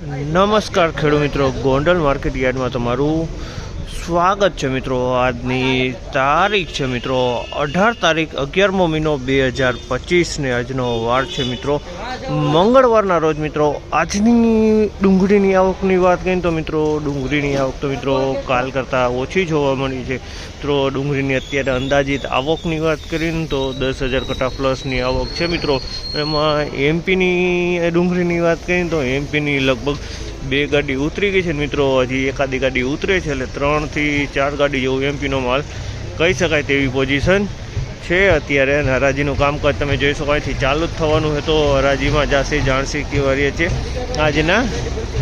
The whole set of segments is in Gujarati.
નમસ્કાર ખેડૂત મિત્રો ગોંડલ માર્કેટ યાર્ડમાં તમારું સ્વાગત છે મિત્રો. આજની તારીખ છે મિત્રો. અઢાર તારીખ અગિયારમો મહિનો બે હજાર પચીસને આજનો વાર છે મિત્રો. મંગળવારના રોજ મિત્રો, આજની ડુંગળીની આવકની વાત કરીએ તો મિત્રો, ડુંગળીની આવક તો મિત્રો કાલ કરતાં ઓછી જોવા મળી છે. મિત્રો, ડુંગળીની અત્યારે અંદાજિત આવકની વાત કરીને તો દસ હજાર કટા પ્લસની આવક છે મિત્રો. એમાં એમપીની ડુંગળીની વાત કરીએ તો એમપીની લગભગ બે ગાડી ઉતરી ગઈ છે મિત્રો. હજી એકાદી ગાડી ઉતરે છે એટલે ત્રણથી ચાર ગાડી જેવું એમપીનો માલ કહી શકાય તેવી પોઝિશન છે. અત્યારે અને હરાજીનું કામકાજ તમે જોઈ શકો, અહીંથી ચાલુ જ થવાનું હોય તો હરાજીમાં જાસી જાણસી કેવારીએ છે. આજના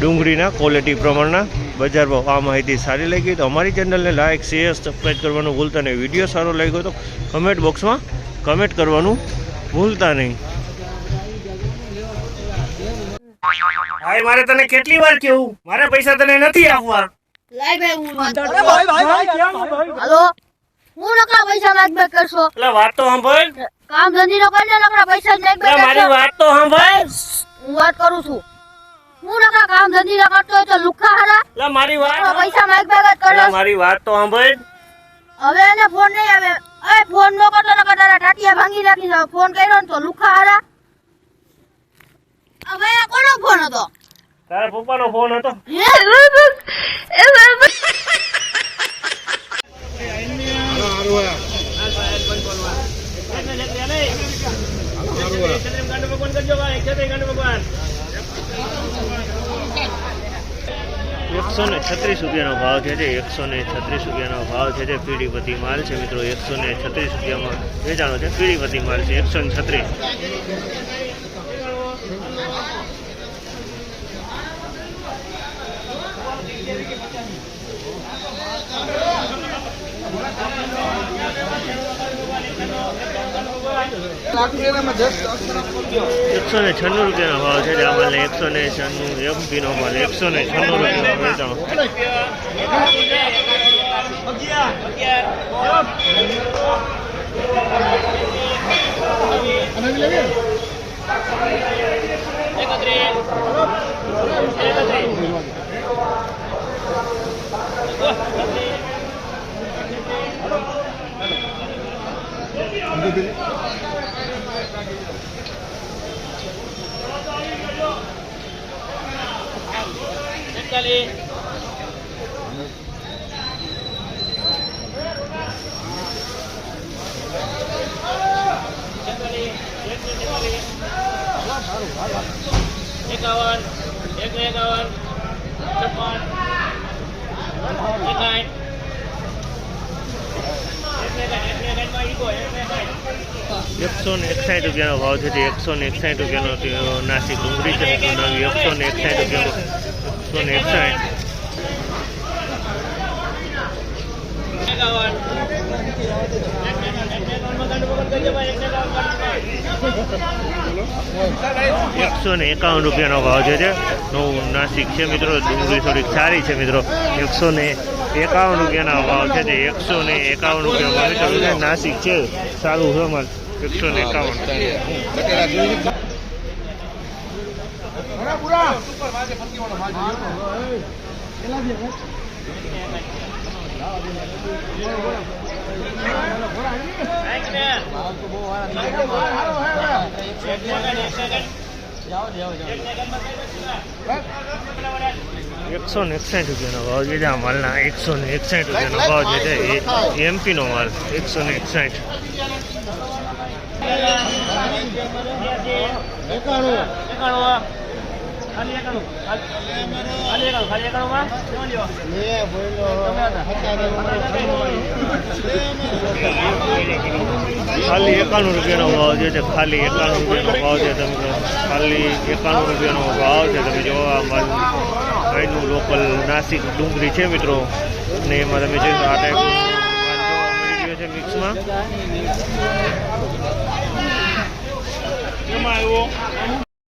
ડુંગળીના ક્વોલિટી પ્રમાણના બજાર ભાવ, આ માહિતી સારી લાગી તો અમારી ચેનલને લાઇક શેર સબસ્ક્રાઈબ કરવાનું ભૂલતા નહીં. વીડિયો સારો લાગ્યો તો કમેન્ટ બોક્સમાં કમેન્ટ કરવાનું ભૂલતા નહીં. ભાઈ મારે તને કેટલી વાર કેવું? મારા પૈસા તને નથી આપવા. લાઈ ભાઈ હું વાત કરું. હાલો? હું નકરા પૈસા માગ માગ કરશો? એટલે વાત તો સાંભળ. કામ ધંધી નો કરીને નકરા પૈસા જ માગ મારી વાત તો સાંભળ. હું વાત કરું છું. હું નકરા કામ ધંધી ના કરતો તો લુખા હારા. એટલે મારી વાત પૈસા માગ માગ જ એટલે મારી વાત તો સાંભળ. હવે એને ફોન નહીં આવે. એ ફોન નો કરતો નકર તારા ટાટિયા ભાંગી નાખી ફોન કર્યો ને તો લુખા હારા. હવે કોનો ફોન હતો? તારા પપ્પાનો ફોન હતો. એકસો ને છત્રીસ રૂપિયાનો ભાવ છે એકસો ને છત્રીસ રૂપિયાનો ભાવ છે જે પીડીપતિ માલ છે મિત્રો, એકસો ને છત્રીસ રૂપિયામાં. વેચાણો છે પીડીપતિ માલ છે, એકસો ને છત્રીસ. એકસો ને છન્નું રૂપિયાનો ભાવ છે, ત્યાં મળે એકસો ને છન્નું એમપીનો મળે એકસો ને છન્નું રૂપિયાનો વેચાણો એકાવન. એક ને એકાવન. છપ્પન. એકાઠ એકસો ને એકસાઠ રૂપિયાનો ભાવ છે તે એકસો ને એકસાઠ રૂપિયાનો નાસિક ડુંગળી છે મિત્રો નવી એકસો ને એકસાઠ રૂપિયાનો એકસો ને એકસાઠ. એકસો ને એકાવન રૂપિયાનો ભાવ છે જે. નવું નાસિક છે મિત્રો, ડુંગળી થોડીક સારી છે મિત્રો. એકસો ને એકાવન રૂપિયાના ભાવ છે જે. એકસો ને એકાવન રૂપિયામાં. મિત્રો નાસિક છે, સારું છે એકસો ને એકાવન. એકસો ને એકસાઠ રૂપિયાનો ભાવ છે જે આ માલના એકસો ને એકસાઠ રૂપિયાનો ભાવ છે જે એ એમપીનો માલ, એકસો ને એકસાઠ. ખાલી એકાણું રૂપિયાનો ભાવ જે છે ખાલી એકાણું રૂપિયાનો ભાવ છે. તમે ખાલી એકાણું રૂપિયાનો ભાવ છે તમે જોવા મારું લોકલ નાસિક ડુંગળી છે મિત્રો. અને એમાં તમે જોઈ આ ટાઈપ માલ જોવા મળી રહ્યો છે મિક્સમાં. કેમાં આવ્યો